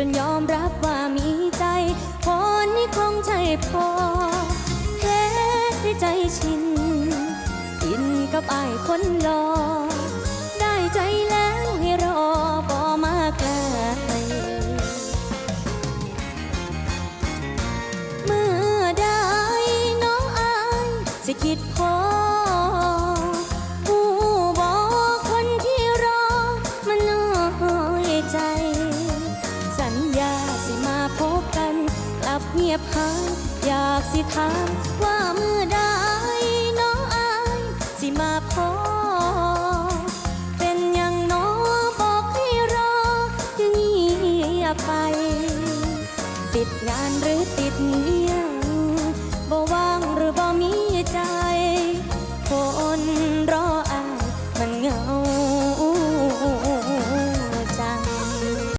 จนยอมรับว่ามีใจคนนี้คงใช่พอแท้ให้ใจชินกินกับไอ้ายคนรอ ได้ใจแล้วให้รอบ่มาไกลเมื่อใดน้องอายสิคิดพอ เงียบหายอยากสิถามว่าเมื่อใดน้องอายสิมาพอ เป็นอย่างน้อบอกให้รอยังเงียบไป ติดงานหรือติด